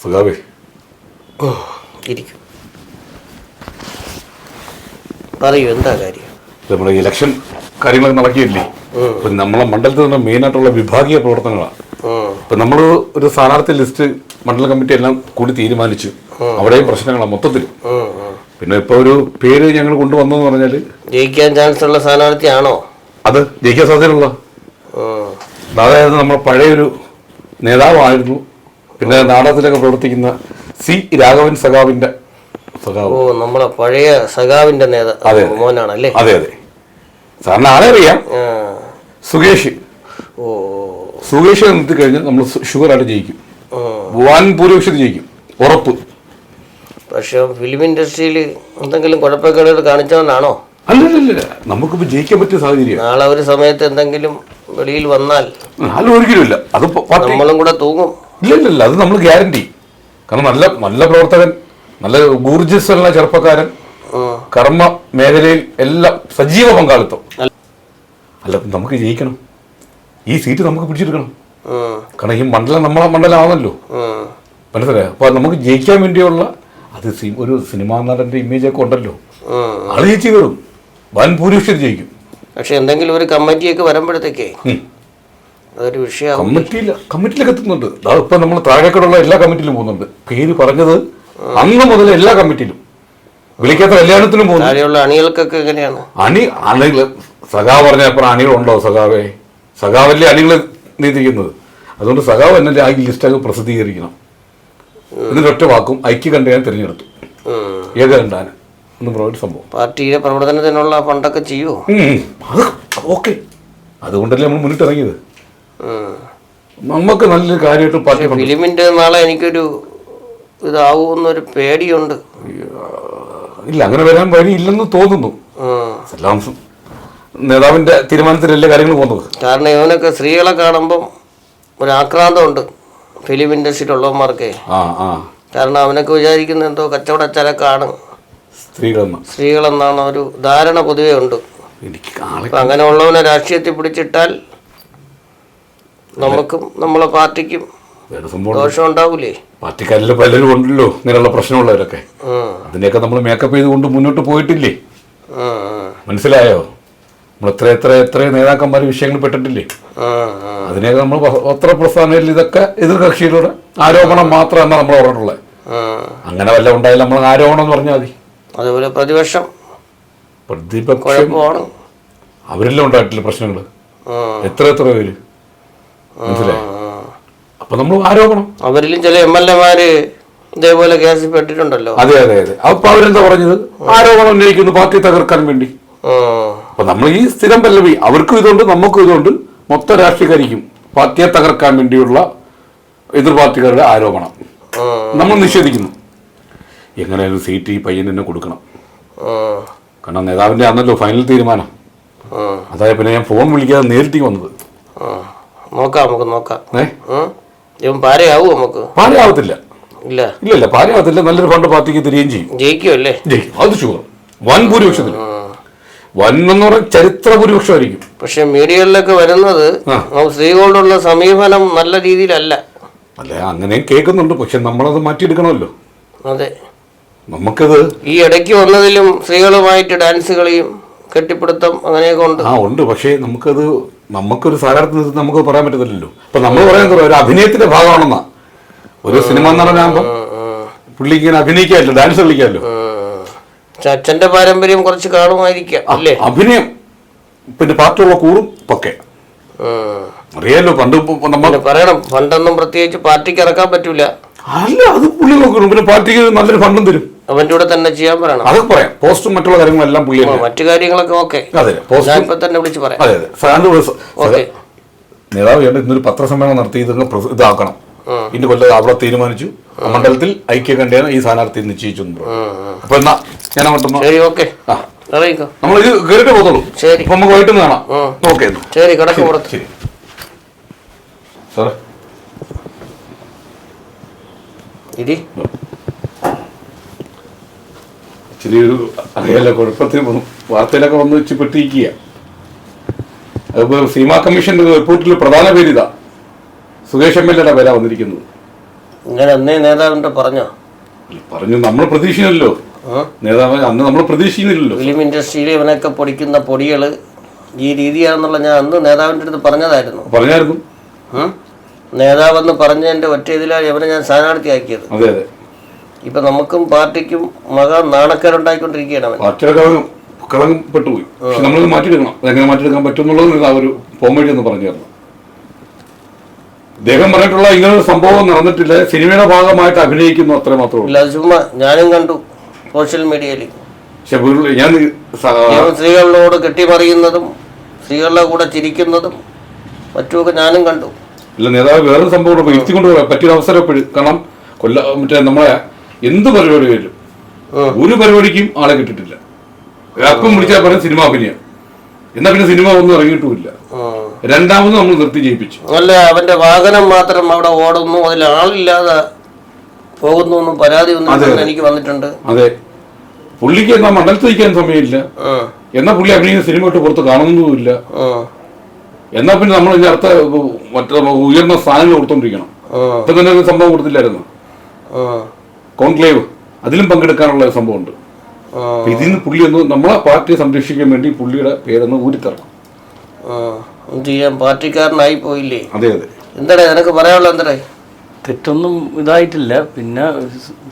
സുഖാവേ ഇരിക്കും. പറയൂ എന്താ കാര്യം? നമ്മുടെ ഇലക്ഷൻ കാര്യങ്ങളൊക്കെ നടക്കിയില്ലേ ഇപ്പൊ നമ്മളെ മണ്ഡലത്തിൽ തന്നെ മെയിനായിട്ടുള്ള വിഭാഗീയ പ്രവർത്തനങ്ങളാണ്. ഇപ്പൊ നമ്മൾ ഒരു സ്ഥാനാർത്ഥി ലിസ്റ്റ് മണ്ഡല കമ്മിറ്റി എല്ലാം കൂടി തീരുമാനിച്ചു അവിടെയും പ്രശ്നങ്ങളാണ് മൊത്തത്തിൽ. പിന്നെ ഇപ്പൊ ഒരു പേര് ഞങ്ങൾ കൊണ്ടുവന്നെന്ന് പറഞ്ഞാൽ ജയിക്കാൻ ചാൻസ് ഉള്ള സ്ഥാനാർത്ഥിയാണോ? അത് ജയിക്കാൻ സാധ്യതയുള്ള. അതായത് നമ്മുടെ പഴയൊരു നേതാവായിരുന്നു പിന്നെ നാടകത്തിലൊക്കെ പ്രവർത്തിക്കുന്ന സി രാഘവൻ സഖാവിന്റെ ഓ സഖാവ് നമ്മളെ പഴയ സഖാവിന്റെ നേതാ അതെ. മോനാണല്ലേ? അതെ അതെ. സാറിന് ആളെ അറിയാം. സുകേഷ്. ഓ. സുകേഷ് നിർത്തി കഴിഞ്ഞാൽ നമ്മൾ ഷുഗർ ആയിട്ട് ജയിക്കും. വൻ ഭൂരിപക്ഷത്തിൽ ജയിക്കും. ഉറപ്പ്. പക്ഷെ ഫിലിം ഇൻഡസ്ട്രിയിൽ എന്തെങ്കിലും കുഴപ്പക്കേടുകൾ കാണിച്ചവനാണോ? അല്ലല്ല നമുക്കിപ്പോ ജയിക്കാൻ പറ്റിയ സാഹചര്യം നാളെ ഒരു സമയത്ത് എന്തെങ്കിലും വെളിയിൽ വന്നാൽ അല്ല ഒരിക്കലും ഇല്ല. അത് നമ്മളും കൂടെ തൂങ്ങും. ഇല്ല ഇല്ല ഇല്ല അത് നമ്മൾ ഗ്യാരണ്ടി. കാരണം നല്ല നല്ല പ്രവർത്തകൻ നല്ല ഊർജസ്വല ചെറുപ്പക്കാരൻ കർമ്മ മേഖലയിൽ എല്ലാം സജീവ പങ്കാളിത്തം. അല്ല നമുക്ക് ജയിക്കണം. ഈ സീറ്റ് നമുക്ക് പിടിച്ചെടുക്കണം. കാരണം ഈ മണ്ഡലം നമ്മളെ മണ്ഡലമാണല്ലോ. മനസ്സിലായോ? അപ്പൊ നമുക്ക് ജയിക്കാൻ വേണ്ടിയുള്ള അത് ഒരു സിനിമാ നടന്റെ ഇമേജ് ഒക്കെ ഉണ്ടല്ലോ. ആൾ ജയിച്ചു കയറും. വൻ ഭൂരിപക്ഷം ജയിക്കും. പക്ഷെ എന്തെങ്കിലും ഒരു കമ്മിറ്റിയൊക്കെ വരുമ്പോഴത്തേക്കേ. അതൊരു വിഷയമാണ് കമ്മിറ്റിയില്ല കമ്മിറ്റിയിലൊക്കെ എത്തുന്നുണ്ട് ഇപ്പൊ നമ്മൾ താഴേക്കടുള്ള എല്ലാ കമ്മിറ്റിയിലും പോകുന്നുണ്ട്. പേര് പറഞ്ഞത് അന്ന് മുതൽ എല്ലാ കമ്മിറ്റിയിലും. വിളിക്കാത്ത കല്യാണത്തിനും പോകുന്നു. താഴെയുള്ള അണികൾക്കൊക്കെ എങ്ങനെയാണ്? അണി അണികൾ സഖാവ് പറഞ്ഞ അപ്പുറം അണികളുണ്ടോ സഖാവേ? സഖാവല്ലേ അണികൾ നീതിരിക്കുന്നത്. അതുകൊണ്ട് സഖാവ് എന്നെ ആ ലിസ്റ്റൊക്കെ പ്രസിദ്ധീകരിക്കണം. എന്നിട്ട് ഒറ്റ വാക്കും ഐക്യകണ്ഠ ഞാൻ തിരഞ്ഞെടുത്തു. ഏക ഏകകണ്ഠാന് എന്ന് പറഞ്ഞൊരു സംഭവം. പാർട്ടിയുടെ പ്രവർത്തനത്തിനുള്ള ഫണ്ടൊക്കെ ചെയ്യുമോ ഉം, അത് ഓക്കെ. അതുകൊണ്ടല്ലേ നമ്മൾ മുന്നിട്ടിറങ്ങിയത്. നമുക്ക് നല്ലൊരു കാര്യമായിട്ട് പാർട്ടി ഫിലിമിന്റെ നാളെ എനിക്കൊരു ഇതാവുമെന്നൊരു പേടിയുണ്ട്. ഇല്ല അങ്ങനെ വരാൻ വഴിയില്ലെന്ന് തോന്നുന്നു. എല്ലാം നേതാവിന്റെ തീരുമാനത്തിലല്ലേ കാര്യങ്ങൾ പോകുന്നത്. കാരണം ഇവനൊക്കെ സ്ത്രീകളെ കാണുമ്പം ഒരു ആക്രാന്തമുണ്ട് ഫിലിം ഇൻഡസ്ട്രിയിലുള്ളവന്മാർക്കേ. കാരണം അവനൊക്കെ വിചാരിക്കുന്ന എന്തോ കച്ചവട ചരക്കാണ്. സ്ത്രീകളെന്ന്. സ്ത്രീകളെന്നാണ് ഒരു ധാരണ പൊതുവേ ഉണ്ട്. അങ്ങനെയുള്ളവനെ രാഷ്ട്രീയത്തിൽ പിടിച്ചിട്ടാൽ നമുക്കും നമ്മളെ പാർട്ടിക്കും ദോഷം ഉണ്ടാവൂലേ പാർട്ടിക്കാരിൽ പലരും ഉണ്ടല്ലോ ഇങ്ങനെയുള്ള പ്രശ്നമുള്ളവരൊക്കെ. അതിനെയൊക്കെ നമ്മൾ മേക്കപ്പ് ചെയ്തുകൊണ്ട് മുന്നോട്ട് പോയിട്ടില്ലേ. മനസ്സിലായോ? നമ്മൾ എത്ര എത്ര എത്ര നേതാക്കന്മാർ വിഷയങ്ങൾ പെട്ടിട്ടില്ലേ. അതിനെയൊക്കെ നമ്മൾ പത്ര പ്രസ്ഥാനത്തിൽ ഇതൊക്കെ എതിർകക്ഷിയിലൂടെ ആരോപണം മാത്രമാണ് നമ്മൾ പറഞ്ഞിട്ടുള്ളത് അങ്ങനെ വല്ല ഉണ്ടായാലും നമ്മൾ ആരോപണം എന്ന് പറഞ്ഞാൽ മതി. അതുപോലെ പ്രതിപക്ഷം പ്രതിപക്ഷം അവരെല്ലാം ഉണ്ടായിട്ടില്ല പ്രശ്നങ്ങൾ എത്ര എത്ര പേര്? മനസ്സിലായോ? അപ്പൊ നമ്മൾ ആരോപണം. അവരിലും ചില എം എൽ എമാര് ഇതേപോലെ കേസിൽ പെട്ടിട്ടുണ്ടല്ലോ. അതെ അതെ അതെ. അപ്പൊ അവരെന്താ പറഞ്ഞത്? ആരോപണം ഉന്നയിക്കുന്നു പാർട്ടി തകർക്കാൻ വേണ്ടി. അപ്പൊ നമ്മൾ ഈ സ്ഥിരം പല്ലവി അവർക്കും ഇതുണ്ട് നമുക്കും ഇതുണ്ട്. മൊത്തം രാഷ്ട്രീയക്കാരിക്കും പാർട്ടിയെ തകർക്കാൻ വേണ്ടിയുള്ള എതിർ പാർട്ടികളുടെ ആരോപണം. നമ്മൾ നിഷേധിക്കുന്നു. എങ്ങനെയായാലും സീറ്റ് ഈ പയ്യന് തന്നെ കൊടുക്കണം. കാരണം നേതാവിന്റെ ആണല്ലോ ഫൈനൽ തീരുമാനം. അതായത് പിന്നെ ഞാൻ ഫോൺ വിളിക്കാതെ നേരിട്ട് വന്നത്. നോക്കാം നമുക്ക് നോക്കാം. ഇവൻ പാരയാവും നമുക്ക്? പാരയാവത്തില്ല ഇല്ല. ഇല്ല ഇല്ല പാരയാവത്തില്ല നല്ലൊരു ഫണ്ട് പാർട്ടിക്ക് തിരികെയും ചെയ്യും. ജയിക്കുമല്ലേ ജയിക്കും അത് ഷുവർ വൻ ഭൂരിപക്ഷത്തിൽ. വൻ എന്ന് പറഞ്ഞാൽ ചരിത്ര ഭൂരിപക്ഷമായിരിക്കും. പക്ഷെ മീഡിയകളിലൊക്കെ വരുന്നത് സ്ത്രീകളോടുള്ള സമീപനം നല്ല രീതിയിലല്ല. അല്ല അങ്ങനെ കേൾക്കുന്നുണ്ട് പക്ഷെ നമ്മളത് മാറ്റിയെടുക്കണമല്ലോ. അതെ. നമുക്കത് ഈ ഇടയ്ക്ക് വന്നതിലും സ്ത്രീകളുമായിട്ട് ഡാൻസ് കളിയും കെട്ടിപ്പിടുത്തം അങ്ങനെയൊക്കെ ഉണ്ട്. ആ ഉണ്ട് പക്ഷേ നമുക്കത് നമുക്കൊരു സ്ഥാനാർത്ഥി നിർത്തി നമുക്ക് പറയാൻ പറ്റത്തില്ലല്ലോ. അപ്പൊ നമ്മൾ പറയാൻ ഒരു അഭിനയത്തിന്റെ ഭാഗമാണെന്നാ. ഒരു സിനിമ നടനാകുമ്പോൾ പുള്ളിക്ക് ഇങ്ങനെ അഭിനയിക്കാമല്ലോ ഡാൻസ് കളിക്കാമല്ലോ. അച്ഛന്റെ പാരമ്പര്യം കുറച്ച് കാണുമായിരിക്കാം അല്ലേ? അഭിനയം. പിന്നെ പാർട്ടിയുള്ള കൂടും ഒക്കെ. അറിയാലോ പണ്ട് നമ്മൾ പറയണം പണ്ടൊന്നും പ്രത്യേകിച്ച് പാർട്ടിക്ക് ഇറക്കാൻ പറ്റൂല. അല്ല അത് പുള്ളി നോക്കണം. പിന്നെ പാർട്ടിക്ക് നല്ലൊരു ഫണ്ടും തരും. അവന്റെ കൂടെ തന്നെ ചെയ്യാൻ പറയണം. അതൊക്കെ പറയാം. പോസ്റ്റും മറ്റുള്ള കാര്യങ്ങളെല്ലാം പുള്ളി മറ്റു കാര്യങ്ങളൊക്കെ ഓക്കെ. അതെ ഇപ്പൊ തന്നെ വിളിച്ച് പറയാം. അതെ അതെ. ഫാൻഡ് നേതാവ് ഇന്നൊരു പത്രസമ്മേളനം നടത്തി ഇതങ്ങ് ഇതാക്കണം. ഇന്ന് കൊല്ലം അവിടെ തീരുമാനിച്ചു. മണ്ഡലത്തിൽ ഐക്യ ഐക്യകണ്ഠേന ഈ സ്ഥാനാർത്ഥി നിശ്ചയിച്ചു. അപ്പൊ എന്നാ ഞാൻ അങ്ങോട്ട് നമ്മൾ ഇത് കേറിട്ട് പോകത്തുള്ളൂ. ശരി. നമുക്ക് വൈകിട്ട് കാണാം. ഓക്കെ ശരി കിടക്ക് ശരി. സാറേ. ഇരി. ഇച്ചിരി ഒരു അറിയാലോ കുഴപ്പത്തിൽ. വാർത്തയിലൊക്കെ വന്ന് വെച്ച് പെട്ടിരിക്കുക അതിപ്പോ സീമാ കമ്മീഷന്റെ റിപ്പോർട്ടിൽ പ്രധാന പേര് ഇതാ സുകേഷ് എം എൽ എയുടെ പേരാ വന്നിരിക്കുന്നത്. ഇങ്ങനെ അന്നേ നേതാവിന്റെ പറഞ്ഞോ? പറഞ്ഞു നമ്മൾ പ്രതീക്ഷിക്കുന്നല്ലോ? നേതാവ് അന്ന് നമ്മൾ പ്രതീക്ഷിക്കുന്നില്ലല്ലോ ഫിലിം ഇൻഡസ്ട്രിയിൽ ഇവനൊക്കെ പൊടിക്കുന്ന പൊടികൾ ഈ രീതിയാണെന്നുള്ള ഞാൻ അന്ന് നേതാവിന്റെ അടുത്ത് പറഞ്ഞതായിരുന്നു. പറഞ്ഞായിരുന്നു? നേതാവെന്ന് പറഞ്ഞതിന്റെ ഒറ്റ ഇതിലാണ് ഇവനെ ഞാൻ സ്ഥാനാർത്ഥിയാക്കിയത്. ഇപ്പം നമുക്കും പാർട്ടിക്കും മക നാണക്കാരുണ്ടായിക്കൊണ്ടിരിക്കുകയാണ് അവൻ. പാർട്ടിയുടെ കളങ്കം കളങ്കം പെട്ടുപോയി. പക്ഷെ നമ്മളത് മാറ്റിയെടുക്കണം. അതെങ്ങനെ മാറ്റിയെടുക്കാൻ പറ്റും എന്നുള്ളത് നേതാവ് ഒരു പോംവഴി എന്ന് പറഞ്ഞു തരണം അദ്ദേഹം പറഞ്ഞിട്ടുള്ള ഇങ്ങനൊരു സംഭവം നടന്നിട്ടില്ല. സിനിമയുടെ ഭാഗമായിട്ട് അഭിനയിക്കുന്നു അത്ര മാത്രമേ ചുമ്മാ ഞാനും കണ്ടു സോഷ്യൽ മീഡിയയിൽ. ഞാൻ സ്ത്രീകളോട് കെട്ടിമറിയുന്നതും സ്ത്രീകളുടെ കൂടെ ചിരിക്കുന്നതും മറ്റുമൊക്കെ ഞാനും കണ്ടു. ഇല്ല നേതാവ് വേറൊരു സംഭവം കൂടെ ഇരുത്തിക്കൊണ്ട് കൊണ്ടുപോകാൻ പറ്റിയൊരു അവസരം എപ്പോഴും കാരണം കൊല്ല മറ്റേ നമ്മളെ എന്ത് പരിപാടി വരും ഒരു പരിപാടിക്കും ആളെ കിട്ടിട്ടില്ല അപ്പം വിളിച്ചാൽ പറയും സിനിമ അഭിനയം. എന്നാ പിന്നെ സിനിമ ഒന്നും ഇറങ്ങിയിട്ടുമില്ല. രണ്ടാമത് നമ്മൾ നിർത്തി ജയിപ്പിച്ചു. അല്ല അവന്റെ വാഹനം മാത്രം അവിടെ ഓടുന്നു. അതിൽ ആളില്ലാതെ പോകുന്നു പരാതി ഒന്നും എനിക്ക് വന്നിട്ടുണ്ട്. അതെ. പുള്ളിക്ക് എന്നാ മണ്ണൽ നിൽക്കാൻ സമയമില്ല. എന്നാ പുള്ളി അഭിനയിക്കുന്ന സിനിമ ഇട്ട് പുറത്ത് കാണുന്നതുമില്ല. എന്നാ പിന്നെ നമ്മൾ ഇതിന്റെ അടുത്ത മറ്റേ ഉയർന്ന സ്ഥാനങ്ങൾ കൊടുത്തോണ്ടിരിക്കണം. ഇപ്പൊ തന്നെ ഒരു സംഭവം കൊടുത്തില്ലായിരുന്നു. കോൺക്ലേവ്. അതിലും പങ്കെടുക്കാനുള്ള ഒരു സംഭവമുണ്ട്. ഇതിൽ നിന്ന് പുള്ളി ഒന്ന് നമ്മളെ പാർട്ടിയെ സംരക്ഷിക്കാൻ വേണ്ടി പുള്ളിയുടെ പേരൊന്ന് ഊരിത്തരണം. എന്ത് ചെയ്യാൻ പാർട്ടിക്കാരനായി പോയില്ലേ? അതെ അതെ. എന്താടേ നിനക്ക് പറയാനുള്ള എന്തടേ? തെറ്റൊന്നും ഇതായിട്ടില്ല. പിന്നെ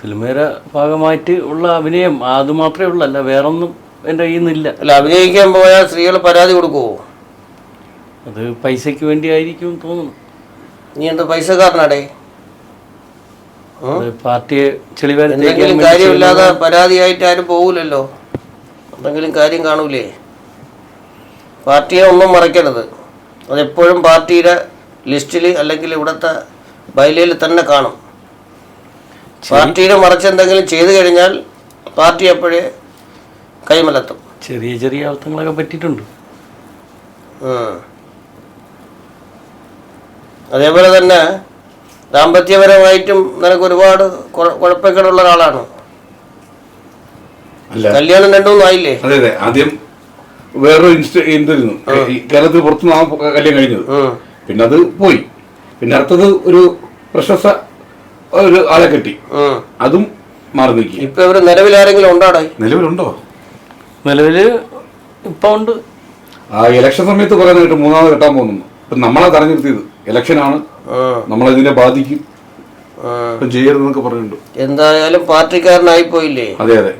സിനിമയുടെ ഭാഗമായിട്ട് ഉള്ള അഭിനയം അത് മാത്രമേ ഉള്ളൂ. അല്ല വേറൊന്നും എന്റെ കയ്യിൽ നിന്നില്ല. അല്ല അഭിനയിക്കാൻ പോയാൽ സ്ത്രീകൾ പരാതി കൊടുക്കുവോ? അത് പൈസയ്ക്ക് വേണ്ടിയായിരിക്കും തോന്നുന്നു. നീ എന്താ പൈസക്കാരനാടേ? അത് പാർട്ടിയെ എന്തെങ്കിലും കാര്യമില്ലാതെ പരാതിയായിട്ട് ആരും പോകൂലല്ലോ. എന്തെങ്കിലും കാര്യം കാണൂലേ? പാർട്ടിയെ ഒന്നും മറയ്ക്കരുത് അതെപ്പോഴും പാർട്ടിയുടെ ലിസ്റ്റിൽ അല്ലെങ്കിൽ ഇവിടുത്തെ ബൈലയിൽ തന്നെ കാണും. പാർട്ടിയുടെ മറച്ച് എന്തെങ്കിലും ചെയ്തു കഴിഞ്ഞാൽ പാർട്ടി അപ്പോഴേ കൈമലത്തും. ചെറിയ ചെറിയ അബദ്ധങ്ങളൊക്കെ പറ്റിയിട്ടുണ്ട്. ഉം. അതേപോലെ തന്നെ ദാമ്പത്യപരമായിട്ടും നിനക്ക് ഒരുപാട് കുഴ- കുഴപ്പക്കേടുള്ള ഒരാളാണ്. അല്ല. കല്യാണം രണ്ടുമൂന്നും ആയില്ലേ? അതെ അതെ. ആദ്യം വേറൊരു ഇൻസ്റ്റ എന്തായിരുന്നു ഈ കേരളത്തിൽ പുറത്തുനിന്ന് ആ കല്യാണം കഴിഞ്ഞത്. പിന്നെ അത് പോയി. പിന്നെ അടുത്തത് ഒരു പ്രശസ്ത ഒരു ആളെ കെട്ടി. അതും മാറി നിൽക്കി. ഇപ്പൊ ഇവർ നിലവിൽ ആരെങ്കിലും ഉണ്ടാടേ നിലവിലുണ്ടോ? നിലവിൽ ഇപ്പൊ ഉണ്ട്. ആ ഇലക്ഷൻ സമയത്ത് പറയുന്നത് കേട്ട് മൂന്നാമത് കെട്ടാൻ പോകുന്നു. ഇപ്പൊ നമ്മളെ തടഞ്ഞു നിർത്തിയത് ഇലക്ഷനാണ്. നമ്മളതിനെ ബാധിക്കും. ചെയ്യരുതെന്നൊക്കെ പറയുന്നുണ്ട് എന്തായാലും പാർട്ടിക്കാരനായി പോയില്ലേ? അതെ അതെ.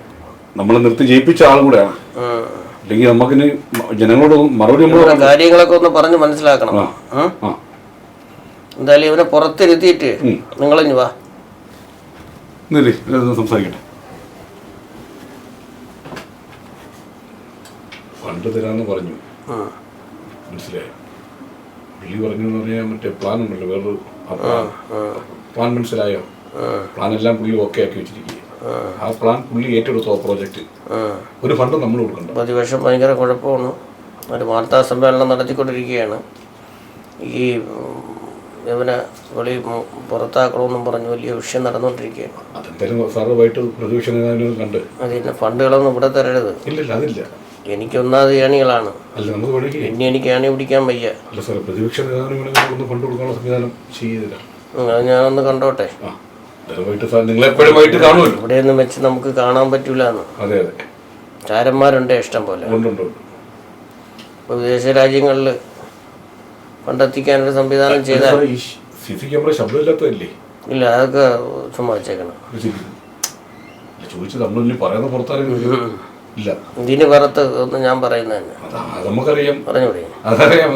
നമ്മൾ നിർത്തി ജയിപ്പിച്ച ആളും കൂടെയാണ്. അല്ലെങ്കിൽ നമുക്കിന് ജനങ്ങളോട് മറുപടി കാര്യങ്ങളൊക്കെ ഒന്ന് പറഞ്ഞ് മനസ്സിലാക്കണം. എന്തായാലും ഇവനെ പുറത്തിരുത്തിയിട്ട്. നിങ്ങളിഞ്ഞു വാ. സംസാരിക്കട്ടെ. ഫണ്ട് തരാന്ന് പറഞ്ഞു. മനസ്സിലായോ? പുള്ളി പറഞ്ഞു പറഞ്ഞാൽ മറ്റേ പ്ലാൻ ഉണ്ടല്ലോ വേറൊരു പ്ലാൻ മനസ്സിലായോ? പ്ലാൻ എല്ലാം പുള്ളി ഓക്കെ ആക്കി വെച്ചിരിക്കുക ആ. പ്ലാൻ പുള്ളി ഏറ്റെടുത്തു ആ പ്രോജക്റ്റ് ഒരു ഫണ്ട് നമ്മൾ കൊടുക്കണ്ട. പ്രതിപക്ഷം ഭയങ്കര കുഴപ്പമാണ്. ഒരു വാർത്താ സമ്മേളനം നടത്തിക്കൊണ്ടിരിക്കുകയാണ്. ഈ ഇവനെ വെളി പുറത്താക്കണമെന്നും പറഞ്ഞ് വലിയ വിഷയം നടന്നുകൊണ്ടിരിക്കുകയാണ്. അതെന്തായാലും സാറുമായിട്ട് പ്രതിപക്ഷം കണ്ട്. അതിന് ഫണ്ടുകളൊന്നും ഇവിടെ തരരുത്. ഇല്ലില്ല അതില്ല. എനിക്കൊന്നാത് ഏണികളാണ്. പിന്നെ എനിക്ക് ഏണി പിടിക്കാൻ വയ്യ. പ്രതിപക്ഷ നേതാവിന് ഫണ്ട് കൊടുക്കാനുള്ള സംവിധാനം ചെയ്തില്ല. ഉം, അത് ഞാനൊന്ന് കണ്ടോട്ടെ. ഇവിടെ ഒന്നും വെച്ച് നമുക്ക് കാണാൻ പറ്റൂല താരന്മാരുണ്ട് ചാരന്മാരുണ്ട് ഇഷ്ടം പോലെ. വിദേശ രാജ്യങ്ങളിൽ കണ്ടെത്തിക്കാനൊരു സംവിധാനം ചെയ്താൽ ശബ്ദമില്ലാത്തതല്ലേ ഇല്ല അതൊക്കെ ചുമ്മാ വെച്ചേക്കണം. ശരി. നമ്മൾ പറയുന്ന പുറത്താരും ഇല്ല. ഇതിന് പുറത്ത് ഒന്നും ഞാൻ പറയുന്നത് തന്നെ. നമുക്കറിയാം. പറഞ്ഞു അതറിയാം.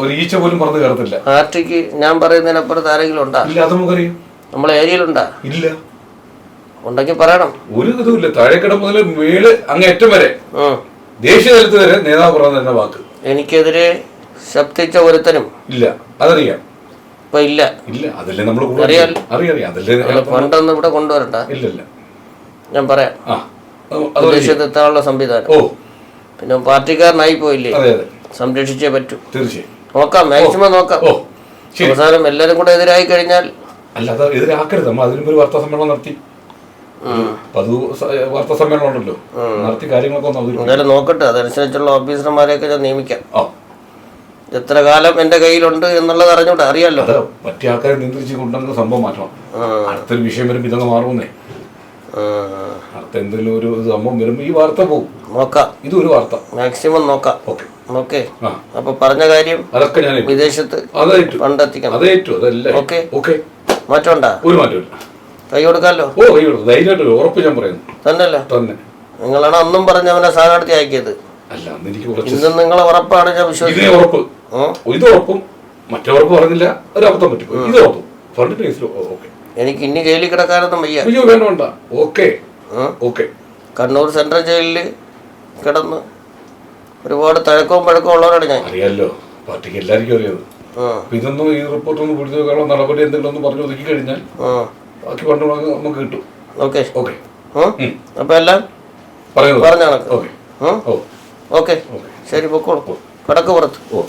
ഒരു ഈച്ച പോലും പറഞ്ഞു കയറത്തില്ല. പാർട്ടിക്ക് ഞാൻ പറയുന്നതിനപ്പുറത്ത് ആരെങ്കിലും ഉണ്ടാ? ഇല്ല അത് നമുക്കറിയാം. നമ്മളെ ഏരിയയിലുണ്ടാ ഇല്ല. ഉണ്ടെങ്കിൽ പറയണം. ഒരു ഇതുമില്ല താഴെക്കിട മുതൽ മേൾ അങ്ങ് ഏറ്റം വരെ. ദേശീയ തലത്തിൽ വരെ നേതാവ് പറഞ്ഞ തന്നെ വാക്ക്. എനിക്കെതിരെ ശബ്ദിച്ച ഒരുത്തനും ഇല്ല. അതറിയാം. ഇപ്പൊ ഇല്ല. ഇല്ല. അതല്ലേ നമ്മൾ. അറിയാം. അറിയാം. അതല്ലേ പണ്ടൊന്നും ഇവിടെ കൊണ്ടുവരണ്ട. ഇല്ല. ഞാൻ പറയാം. ആ. ഉദ്ദേശത്തെത്താനുള്ള സംവിധാനം. ഓ. പിന്നെ പാർട്ടിക്കാരനായി പോയില്ലേ? സംരക്ഷിച്ചേ പറ്റൂ. തീർച്ചയായും. നോക്കാം മാക്സിമം നോക്കാം. അവസാനം എല്ലാരും കൂടെ എതിരായി കഴിഞ്ഞാൽ അല്ല അത് എതിരാക്കരുത്. നമ്മൾ അതിനും ഒരു വാർത്താ സമ്മേളനം നടത്തി. വാർത്താ സമ്മേളനം ഉണ്ടല്ലോ. നടത്തി കാര്യങ്ങളൊക്കെ ഒന്ന് എന്തായാലും നോക്കട്ടെ. അതനുസരിച്ചുള്ള ഓഫീസർമാരെയൊക്കെ ഞാൻ നിയമിക്കാം. എത്ര കാലം എന്റെ കയ്യിലുണ്ട് എന്നുള്ളത് അറിഞ്ഞോട്ടെ അറിയാലോ? മറ്റേ ആൾക്കാരെ നിയന്ത്രിച്ച് കൊണ്ടുവന്ന സംഭവം മാറ്റണം. അടുത്തൊരു വിഷയം വരുമ്പോൾ ഇതങ്ങ് മാറുമെന്നേ. അടുത്ത എന്തെങ്കിലും ഒരു സംഭവം വരുമ്പോൾ ഈ വാർത്ത പോകും നോക്കാം. ഇതൊരു വാർത്ത. മാക്സിമം നോക്കാം. ഓക്കെ. ഓക്കെ. അപ്പൊ പറഞ്ഞ കാര്യം അതൊക്കെ ഞാൻ. വിദേശത്ത് അതേറ്റു. അതേറ്റു. അതല്ല. ഓക്കെ. ഓക്കെ. മാറ്റമുണ്ടാ? ഒരു മാറ്റം കൈ കൊടുക്കാമല്ലോ? ഓ കൈ കൊടുക്കും. ധൈര്യമായിട്ട് ഉറപ്പ് ഞാൻ പറയുന്നു. തന്നല്ല? തന്നെ. നിങ്ങളാണ് അന്നും പറഞ്ഞ അവനെ സ്ഥാനാർത്ഥി ആക്കിയത്. അല്ല അന്ന് എനിക്ക് ഇന്നും നിങ്ങളെ ഉറപ്പാണ് ഞാൻ വിശ്വസിക്കുന്നത്. ഉറപ്പ്. ഇത് ഉറപ്പും മറ്റേ ഉറപ്പ് പറഞ്ഞില്ല. ഒരു അബദ്ധം പറ്റും ഇത് ഉറപ്പും. ഫണ്ട് കേസിൽ ഓക്കെ. എനിക്ക് ഇനി ജയിലിൽ കിടക്കാനൊന്നും വയ്യ. അയ്യോ വേണ്ട ഓക്കെ. ഓക്കെ. കണ്ണൂർ സെൻട്രൽ ജയിലിൽ കിടന്ന് ഒരുപാട് തഴക്കവും പഴക്കവും ഉള്ളവരാണ് ഞാൻ. അറിയാലോ പാർട്ടിക്ക് എല്ലാവർക്കും അറിയാം. ഇതൊന്നും ഈ റിപ്പോർട്ടൊന്നും പിടിച്ചു വെക്കാനുള്ള നടപടി എന്തെങ്കിലും ഒന്ന് പറഞ്ഞു ഒതുക്കി കഴിഞ്ഞാൽ. ബാക്കി പണ്ട് നമുക്ക് കിട്ടും. ഓക്കെ. ഓക്കെ. അപ്പൊ എല്ലാം പറഞ്ഞു പറഞ്ഞ ഓക്കെ. ഓക്കെ. ശരി പൊക്കോളൂ. കടക്ക് പുറത്ത്. ഓ.